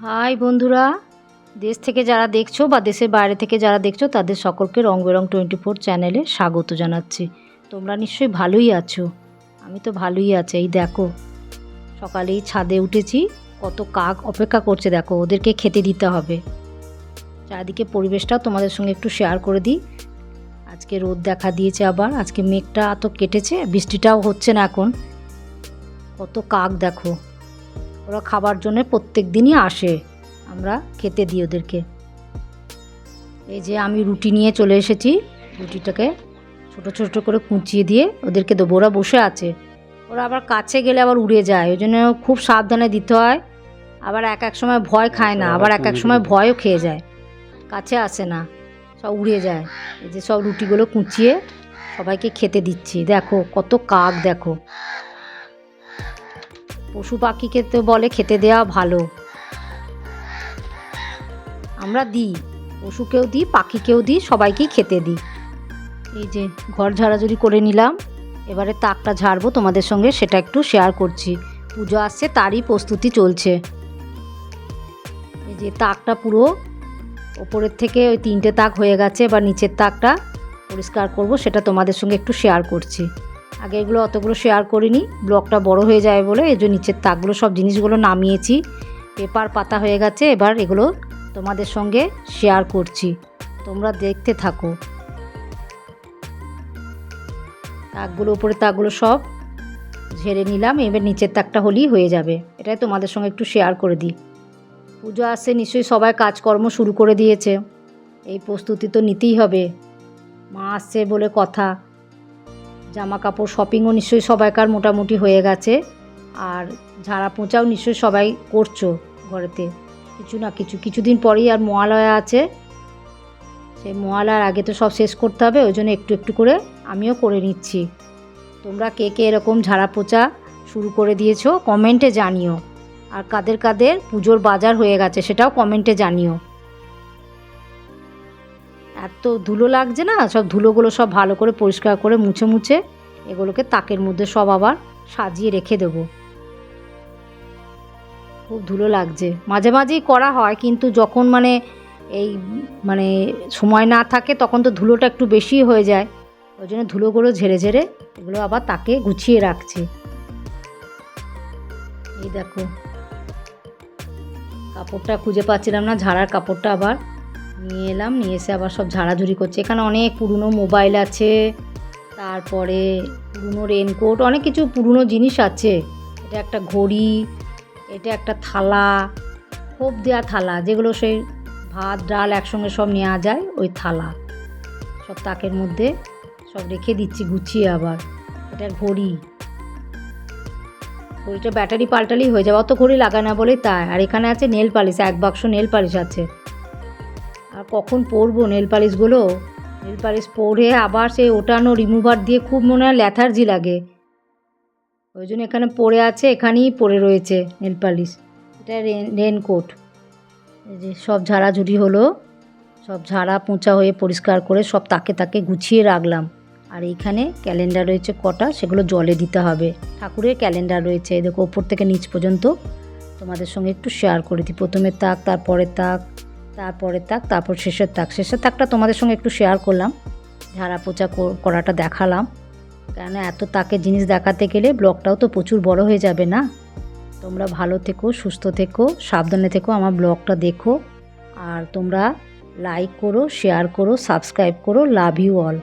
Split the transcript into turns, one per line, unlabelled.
High বন্ধুরা, দেশ থেকে যারা দেখছ বা দেশের বাইরে থেকে যারা দেখছ, তাদের সকলকে রং বেরং টোয়েন্টি ফোর চ্যানেলে স্বাগত জানাচ্ছি। তোমরা নিশ্চয়ই ভালোই আছো, আমি তো ভালোই আছি। এই দেখো, সকালেই ছাদে উঠেছি, কত কাক অপেক্ষা করছে। দেখো, ওদেরকে খেতে দিতে হবে। চারিদিকে পরিবেশটাও তোমাদের সঙ্গে একটু শেয়ার করে দিই। আজকে রোদ দেখা দিয়েছে আবার, আজকে মেঘটা তো কেটেছে, বৃষ্টিটাও হচ্ছে না এখন। কত কাক দেখো। ওরা খাবার জন্য প্রত্যেক দিনই আসে। আমরা খেতে দিই ওদেরকে। এই যে আমি রুটি নিয়ে চলে এসেছি। রুটিটাকে ছোট ছোট করে কুচিয়ে দিয়ে ওদেরকে দেবো। ওরা বসে আছে। ওরা আবার কাছে গেলে আবার উড়ে যায়। ওই জন্য খুব সাবধানে দিতে হয়। আবার এক এক সময় ভয় খায় না। আবার এক এক সময় ভয়ও খেয়ে যায়। কাছে আসে না। সব উড়ে যায়। এই যে সব রুটিগুলো কুচিয়ে সবাইকে খেতে দিচ্ছি। দেখো কত কাক দেখো। পশু পাখিকে তো বলে খেতে দেওয়া ভালো। আমরা দিই, পশুকেও দিই, পাখিকেও দিই, সবাইকেই খেতে দিই। এই যে ঘর ঝাড়াঝুড়ি করে নিলাম, এবারে তাকটা ঝাড়বো, তোমাদের সঙ্গে সেটা একটু শেয়ার করছি। পুজো আসছে, তারই প্রস্তুতি চলছে। এই যে তাকটা পুরো ওপরের থেকে ওই তিনটে তাক হয়ে গেছে বা নিচের তাকটা পরিষ্কার করব, সেটা তোমাদের সঙ্গে একটু শেয়ার করছি। আগে এগুলো অতগুলো শেয়ার করিনি ব্লকটা বড় হয়ে যায় বলে এই যে নিচের তাকগুলো, সব জিনিসগুলো নামিয়েছি। পেপার পাতা হয়ে গেছে, এবার এগুলো তোমাদের সঙ্গে শেয়ার করছি। তোমরা দেখতে থাকো। তাকগুলো উপরে তাকগুলো সব ঝেড়ে নিলাম, এবার নিচের তাকটা হলেই হয়ে যাবে। এটাই তোমাদের সঙ্গে একটু শেয়ার করে দিই। পুজো আসছে, নিশ্চয়ই সবাই কাজকর্ম শুরু করে দিয়েছে। এই প্রস্তুতি তো নিতেই হবে। মা আসছে বলে কথা। জামা কাপড় শপিংও নিশ্চয়ই সবাইকার মোটামুটি হয়ে গেছে। আর ঝাড়া পোঁচাও নিশ্চয়ই সবাই করছ ঘরেতে। কিছু না কিছু, কিছুদিন পরেই আর মহালয়া আছে। সেই মহালয়ার আগে তো সব শেষ করতে হবে, ওই জন্য একটু একটু করে আমিও করে নিচ্ছি। তোমরা কে কে এরকম ঝাড়া পোঁচা শুরু করে দিয়েছ কমেন্টে জানিও। আর কাদের কাদের পুজোর বাজার হয়ে গেছে সেটাও কমেন্টে জানিও। এত ধুলো লাগছে না, সব ধুলোগুলো সব ভালো করে পরিষ্কার করে মুছে মুছে এগুলোকে তাকের মধ্যে সব আবার সাজিয়ে রেখে দেবো। খুব ধুলো লাগছে। মাঝে মাঝেই করা হয়, কিন্তু যখন মানে এই মানে সময় না থাকে তখন তো ধুলোটা একটু বেশি হয়ে যায়। ওই জন্য ধুলোগুলো ঝেড়ে ঝেড়ে এগুলো আবার তাকে গুছিয়ে রাখছি। এই দেখো। কাপড়টা খুঁজে পাচ্ছিলাম না, ঝাড়ার কাপড়টা আবার। নিয়ে এলাম, নিয়ে এসে আবার সব ঝাড়াঝুড়ি করছে। এখানে অনেক পুরনো মোবাইল আছে, তারপরে পুরনো রেনকোট অনেক কিছু পুরনো জিনিস আছে। এটা একটা ঘড়ি, এটা একটা থালা, খোপ দেওয়া থালা, যেগুলো সেই ভাত, ডাল একসঙ্গে সব নেওয়া যায়, ওই থালা। সব তাকের মধ্যে সব রেখে দিচ্ছি, গুছিয়ে আবার। এটা ঘড়ি। ঘড়িটা ব্যাটারি পাল্টালেই হয়ে যাবে, অত ঘড়ি লাগায় না বলেই তাই। আর এখানে আছে নেল পালিশ, এক বাক্স নেল পালিশ আছে। আর কখন পরবো নেল পালিশগুলো? নেল পালিশ পরে আবার সেই ওটানো রিমুভার দিয়ে খুব মনে হয় ল্যাথার্জি লাগে। ওই জন্য এখানে পড়ে আছে, এখানেই পড়ে রয়েছে নেল পালিশ। এটা রেন রেনকোট যে সব ঝাড়াঝুড়ি হলো, সব ঝাড়া পোঁচা হয়ে পরিষ্কার করে সব তাকে তাকে গুছিয়ে রাখলাম। আর এইখানে ক্যালেন্ডার রয়েছে কটা, সেগুলো জলে দিতে হবে। ঠাকুরের ক্যালেন্ডার রয়েছে দেখো, ওপর থেকে নিচ পর্যন্ত। তোমাদের সঙ্গে একটু শেয়ার করে দিই। প্রথমে তাক তারপরের তাক। তারপরের তাক, তারপর শেষের তাক। শেষের তাকটা তোমাদের সঙ্গে একটু শেয়ার করলাম। ঝাড়া পোচা কর- করাটা দেখালাম। কেন এত তাকে জিনিস দেখাতে গেলে ব্লগটাও তো প্রচুর বড় হয়ে যাবে না? তোমরা ভালো থেকো, সুস্থ থেকো, সাবধানে থেকো, আমার ব্লগটা দেখো। আর তোমরা লাইক করো শেয়ার করো সাবস্ক্রাইব করো লাভ ইউ অল